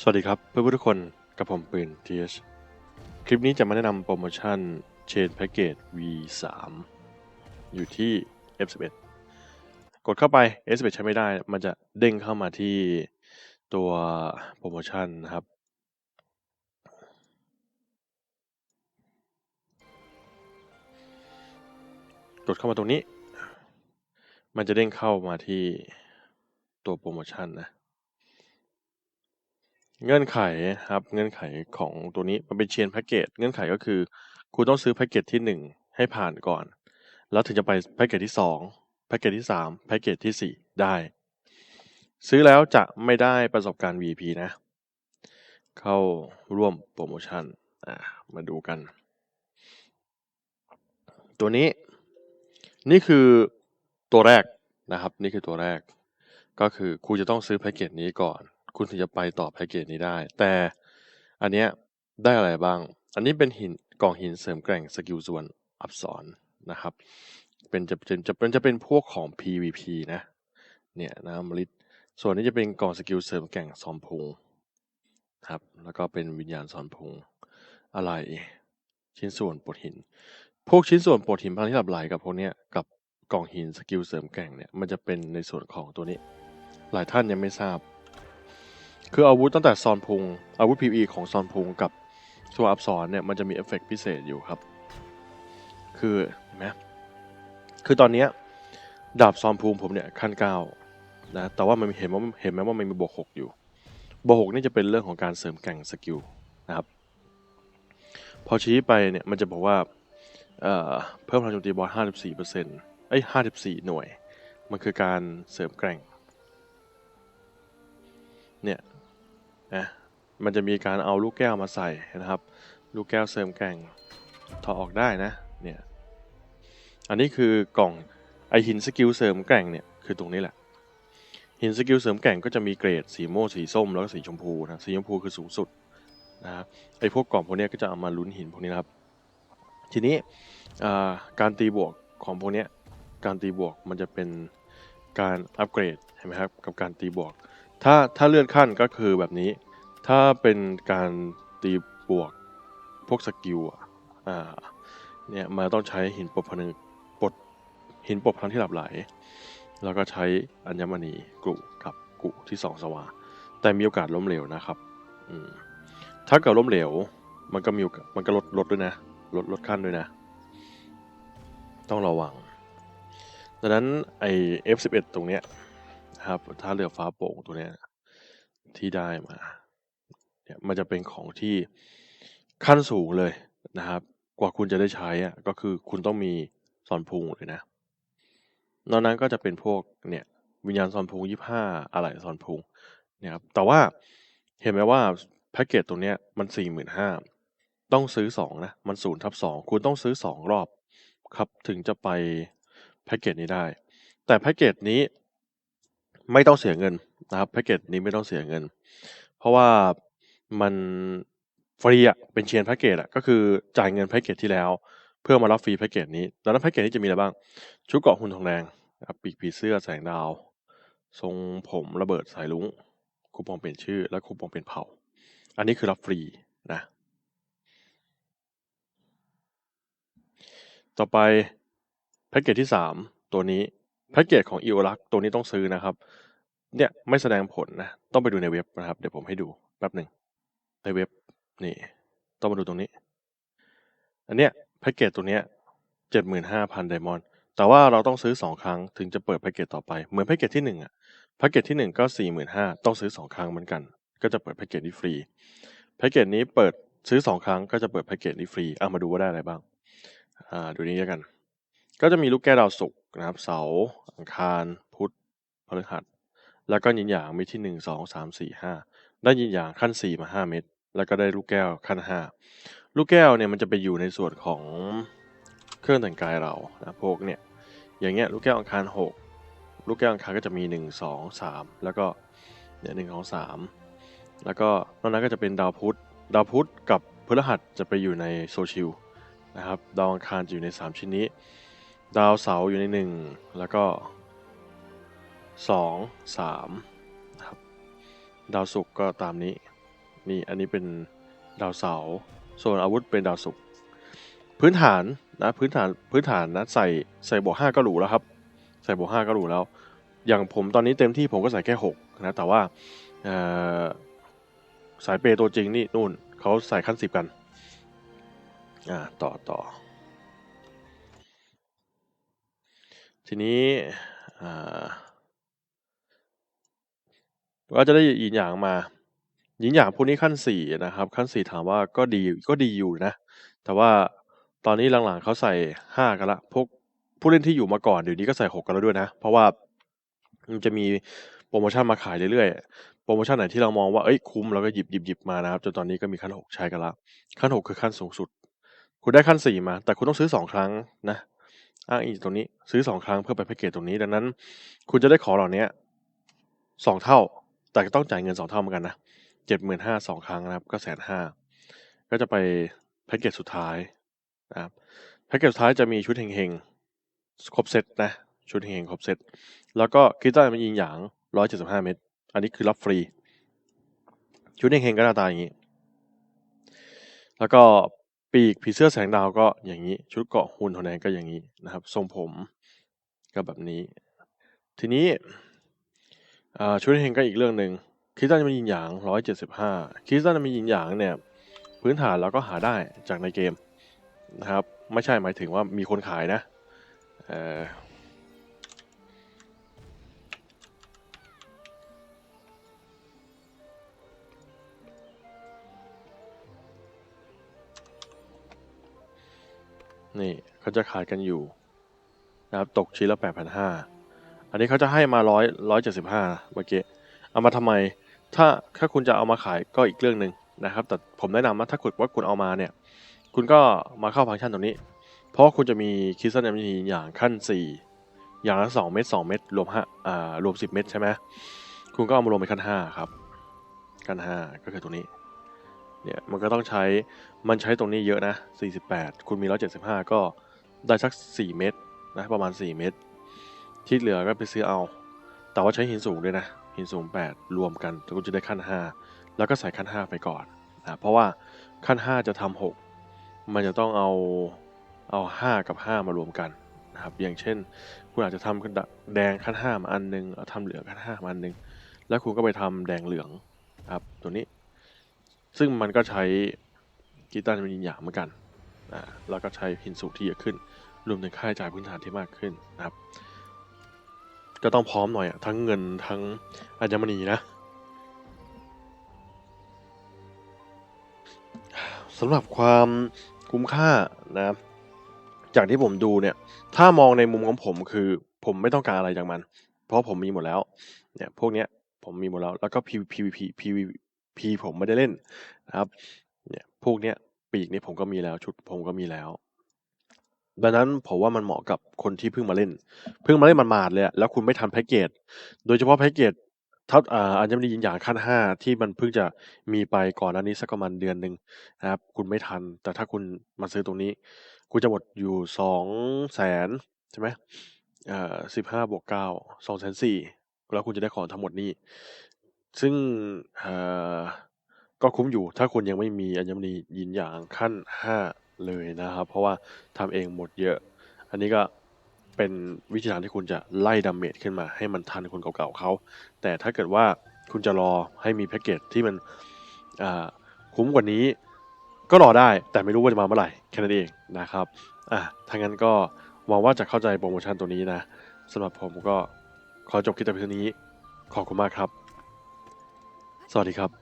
สวัสดีครับเพื่อนๆทุกคนกับผมปืน TH คลิปนี้จะมาแนะนำโปรโมชั่น Chain Package V3 อยู่ที่ F11 กดเข้าไป F11 ใช้ไม่ได้ มันจะเด้งเข้ามาที่ตัวโปรโมชั่นนะครับ กดเข้ามาตรงนี้ มันจะเด้งเข้ามาที่ตัวโปรโมชั่นนะ เงื่อนไขครับเงื่อนไขของตัวนี้มันเป็นเชนแพ็กเกจเงื่อนไขก็คือ คุณต้องซื้อแพ็กเกจที่หนึ่งให้ผ่านก่อน แล้วถึงจะไปแพ็กเกจที่สองแพ็กเกจที่สามแพ็กเกจที่สี่ได้ ซื้อแล้วจะไม่ได้ประสบการณ์ VP นะ เข้าร่วมโปรโมชั่นอ่ามาดูกัน ตัวนี้ นี่คือตัวแรกนะครับ นี่คือตัวแรก ก็คือคุณจะต้องซื้อแพ็กเกจนี้ก่อน คุณถึงจะไปต่อแพ็กเกจนี้ได้ แต่อันเนี้ยได้อะไรบ้าง อันนี้เป็นหินกล่องหินเสริมแกร่งสกิลส่วนอักษรนะครับเป็นจะเป็นจะเป็นจะเป็นพวกของ PVP นะเนี่ยนะมลิตส่วนนี้จะเป็นกล่องสกิลเสริมแกร่งซอมพุงครับแล้วก็เป็นวิญญาณซอนพุงอะไรชิ้นส่วนปลดหิน พวกชิ้นส่วนปลดหินพลังที่หลับไหลกับพวกเนี้ยกับกล่องหินสกิลเสริมแกร่งเนี่ยมันจะเป็นในส่วนของตัวนี้ หลายท่านยังไม่ทราบ คืออาวุธตั้งแต่ซอนพุง อาวุธ PVE ของซอนพุงกับส่วนอับสอนเนี่ยมันจะมีเอฟเฟกต์พิเศษอยู่ครับ คือเห็นไหมคือตอนเนี้ยดาบซอนพุงผมเนี่ยขั้นเก้านะแต่ว่ามันมีเห็นว่าเห็นไหมว่ามันมีบวกหกอยู่บวกหกนี่จะเป็นเรื่องของการเสริมแก่งสกิลนะครับ พอชี้ไปเนี่ยมันจะบอกว่าเเพิ่มพลังโจมตีบอสห้าสิบสี่เปอร์เซ็นต์ไอ้ห้าสิบสี่หน่วย มันคือการเสริมแกร่งเนี่ย นะมันจะมีการเอาลูกแก้วมาใส่นะครับ ลูกแก้วเสริมแก่งถอดออกได้นะเนี่ยอันนี้คือกล่องไอหินสกิลเสริมแกร่งเนี่ยคือตรงนี้แหละหินสกิลเสริมแกร่งก็จะมีเกรดสีม่วงสีส้มแล้วก็สีชมพูนะสีชมพูคือสูงสุดนะครับไอพวกกล่องพวกนี้ก็จะเอามาลุ้นหินพวกนี้นะครับ ทีนี้การตีบวกของพวกนี้การตีบวกมันจะเป็นการอัปเกรดเห็นไหมครับกับการตีบวก ถ้าถ้าเลื่อนขั้นก็คือแบบนี้ ถ้าเป็นการตีบวกพวกสกิลอะอ่าเนี่ยมันต้องใช้หินปลดพนึงปลดหินปลดพลังที่หลับไหล แล้วก็ใช้อัญมณีกรุกับกุที่สองสว่าแต่มีโอกาสล้มเหลวนะครับอืมถ้าเกิดล้มเหลว มันก็มีมันก็ลดลดด้วยนะลดลดขั้นด้วยนะ ต้องระวังดังนั้นไอ F11 ตรงเนี้ย ครับถ้าเรือฟ้าโป่งตัวเนี้ยที่ได้มาเนี่ยมันจะเป็นของที่ขั้นสูงเลยนะครับ กว่าคุณจะได้ใช้อะก็คือคุณต้องมีซอนพุงเลยนะนอกนั้นก็จะเป็นพวกเนี่ยวิญญาณซอนพุงยี่ห้าอะไรซอนพุงเนี่ยครับแต่ว่าเห็นไหมว่าแพ็กเกจตรงเนี้ยมันสี่หมื่นห้าต้องซื้อสองนะมันศูนย์ทับสองคุณต้องซื้อสองรอบครับถึงจะไปแพ็กเกจนี้ได้ แต่แพ็กเกจนี้ ไม่ต้องเสียเงินนะครับแพ็กเกจนี้ไม่ต้องเสียเงิน เพราะว่ามันฟรีอะเป็นเชียนแพ็กเกจอะก็คือจ่ายเงินแพ็กเกจที่แล้ว เพื่อมารับฟรีแพ็กเกจนี้ดังนั้นแพ็กเกจนี้จะมีอะไรบ้าง ชุดเกาะหุ่นทองแดงปีกผีเสื้อแสงดาว ทรงผมระเบิดสายลุงคูปองเปลี่ยนชื่อ และคูปองเปลี่ยนเผ่า อันนี้คือรับฟรีนะ ต่อไปแพ็กเกจที่สามตัวนี้ แพ็กเกจของอีโอลักตัวนี้ต้องซื้อนะครับ เนี่ยไม่แสดงผลนะ ต้องไปดูในเว็บนะครับ เดี๋ยวผมให้ดูแป๊บหนึ่งในเว็บนี่ ต้องมาดูตรงนี้ อันเนี้ยแพ็กเกจตัวเนี้ยเจ็ดหมื่นห้าพันไดมอนด์แต่ว่าเราต้องซื้อสองครั้งถึงจะเปิดแพ็กเกจต่อไปเหมือนแพ็กเกจที่หนึ่งอะแพ็กเกจที่หนึ่งก็สี่หมื่นห้าต้องซื้อสองครั้งเหมือนกัน ก็จะเปิดแพ็กเกจนี้ฟรีแพ็กเกจนี้เปิดซื้อสองครั้งก็จะเปิดแพ็กเกจนี้ฟรีเอะมาดูว่าได้อะไรบ้างอ่าดูนี้แล้วกัน ก็จะมีลูกแก้วดาวศุกร์ นะครับเสาร์อังคาร พุธพฤหัส แล้วก็ยินหยางมีที่หนึ่งสองสามสี่ห้าได้ยินหยางขั้นสี่มาห้าเม็ดแล้วก็ได้ลูกแก้วขั้นห้าลูกแก้วเนี่ยมันจะไปอยู่ในส่วนของเครื่องแต่งกายเรานะพวกเนี่ยอย่างเงี้ยลูกแก้วอังคารหกลูกแก้วอังคารก็จะมีหนึ่งสองสามแล้วก็เนี่ยหนึ่งของสามแล้วก็นอกนั้นก็จะเป็นดาวพุธดาวพุธกับพฤหัสจะไปอยู่ในโซชิลนะครับดาวอังคารจะอยู่ใน 3 ชิ้นนี้ ดาวเสาร์อยู่ใน 1 แล้วก็ 2 3นะครับดาวศุกร์ก็ตามนี้นี่อันนี้เป็นดาวเสาร์ส่วนอาวุธเป็นดาวศุกร์พื้นฐานนะพื้นฐานพื้นฐานนะใส่ใส่บวกห้าก็หรูแล้วครับ ใส่บวกห้าก็หรูแล้ว อย่างผมตอนนี้เต็มที่ผมก็ใส่แค่หกนะแต่ว่าสายเปย์ตัวจริงนี่นู่นเขาใส่ขั้นสิบกันอ่าต่อต่อ ทีนี้อ่าก็จะได้ยินอย่างมายินอย่างพวกนี้ขั้นสี่นะครับ ขั้นสี่ถามว่าก็ดีก็ดีอยู่นะ แต่ว่าตอนนี้หลังๆเขาใส่ห้ากันละพวกผู้เล่นที่อยู่มาก่อนเดี๋ยวนี้ก็ใส่หกกันแล้วด้วยนะ เพราะว่ามันจะมีโปรโมชั่นมาขายเรื่อยๆ โปรโมชั่นไหนที่เรามองว่าเอ้ยคุ้มเราก็หยิบหยิบหยิบมานะครับจนตอนนี้ก็มีขั้นหกใช้กันละขั้นหกคือขั้นสูงสุด คุณได้ขั้นสี่มา แต่คุณต้องซื้อสองครั้งนะ อ้างอิงจากตรงนี้ ซื้อสองครั้งเพื่อไปแพ็กเกจตรงนี้ ดังนั้น คุณจะได้ของเหล่านี้สองเท่า แต่ก็ต้องจ่ายเงินสองเท่าเหมือนกันนะเจ็ดหมื่นห้าสองครั้งนะครับ ก็แสนห้าก็จะไปแพ็กเกจสุดท้ายนะครับแพ็กเกจสุดท้ายจะมีชุดเฮงๆครบเซตนะชุดเฮงๆครบเซตแล้วก็คริสตัลมันยิงหยางร้อยเจ็ดสิบห้าเม็ดอันนี้คือรับฟรี ชุดเฮงๆก็หน้าตาอย่างนี้ แล้วก็ ปีกผีเสื้อแสงดาวก็อย่างนี้ ชุดเกาะหุ่นทองแดงก็อย่างนี้นะครับ ทรงผมก็แบบนี้ ทีนี้อ่าชุดเฮงก็อีกเรื่องหนึ่งคริสตันจะมียินหยางร้อยเจ็ดสิบห้าคริสตันจะมียินหยางเนี่ยพื้นฐานเราก็หาได้จากในเกมนะครับ ไม่ใช่หมายถึงว่ามีคนขายนะ นี่เขาจะขายกันอยู่นะครับตกชิ้นละแปดพันห้าอันนี้เขาจะให้มาร้อยร้อยเจ็ดสิบห้าเมื่อกี้เอามาทำไม ถ้าถ้าคุณจะเอามาขายก็อีกเรื่องหนึ่งนะครับ แต่ผมแนะนำว่าถ้าคุณว่าคุณเอามาเนี่ย คุณก็มาเข้าฟังก์ชันตรงนี้ เพราะคุณจะมีคิสเซันมีอย่างขั้น 4 อย่างละ 2 เม็ด2เม็ดรวมห้าอ่ารวม 10 เม็ดใช่ไหมคุณก็เอามารวมเป็นขั้น 5 ครับ ขั้น 5 ก็คือตรงนี้ เนี่ยมันก็ต้องใช้มันใช้ตรงนี้เยอะนะ 48 คุณมี 175 ก็ได้สัก 4 เม็ดนะประมาณ 4 เม็ดที่เหลือก็ไปซื้อเอา แต่ว่าใช้หินสูงด้วยนะ หินสูง 8 รวมกันคุณจะได้ขั้น 5 แล้วก็ใส่ขั้น 5 ไปก่อนนะเพราะว่าขั้น 5 จะทำ6มันจะต้องเอาเอา 5 กับ 5 มารวมกันนะครับอย่างเช่น คุณอาจจะทำแดงขั้น5มาอันนึงเอาทำเหลืองขั้น5มาอันนึงแล้วคุณก็ไปทำแดงเหลืองครับตัวนี้ ซึ่งมันก็ใช้กีตาร์เป็นยินหยางเหมือนกันอ่าแล้วก็ใช้หินสูงที่เยอะขึ้น รวมถึงค่าใช้จ่ายพื้นฐานที่มากขึ้นนะครับ ก็ต้องพร้อมหน่อยอะทั้งเงินทั้งอัญมณีนะสำหรับความคุ้มค่านะจากที่ผมดูเนี่ย ถ้ามองในมุมของผมคือ ผมไม่ต้องการอะไรจากมัน เพราะผมมีหมดแล้ว เนี่ย พวกเนี้ยผมมีหมดแล้ว แล้วก็ PVP PVP ผมไม่ได้เล่นนะครับ เนี่ยพวกเนี้ยปีกนี่ผมก็มีแล้ว ชุดผมก็มีแล้วดังนั้นผมว่ามันเหมาะกับคนที่เพิ่งมาเล่น เพิ่งมาเล่นมันมาดๆเลยอะแล้วคุณไม่ทันแพ็กเกจ โดยเฉพาะแพ็กเกจทับอ่าอัญมณียินอย่างขั้นห้าที่มันเพิ่งจะมีไปก่อนอันนี้สักประมาณเดือนหนึ่งนะครับ คุณไม่ทัน แต่ถ้าคุณมาซื้อตรงนี้ คุณจะหมดอยู่สองแสนใช่ไหมเอ่อสิบห้าบวกเก้าสองแสนสี่แล้วคุณจะได้ของทั้งหมดนี้ ซึ่ง อ่อก็คุ้มอยู่ ถ้าคุณยังไม่มีอัญมณียินอย่างขั้นห้าเลยนะครับ เพราะว่าทำเองหมดเยอะ อันนี้ก็เป็นวิธีทางที่คุณจะไล่ดาเมจขึ้นมาให้มันทันคนเก่าๆเขา แต่ถ้าเกิดว่าคุณจะรอให้มีแพ็กเกจที่มัน อ่า คุ้มกว่านี้ ก็รอได้ แต่ไม่รู้ว่าจะมาเมื่อไหร่แค่นั้นเองนะครับ อะถ้างั้นก็หวังว่าจะเข้าใจโปรโมชั่นตัวนี้นะสำหรับผมก็ขอจบคลิปแต่เพียงเท่านี้ ขอบคุณมากครับ สวัสดีครับ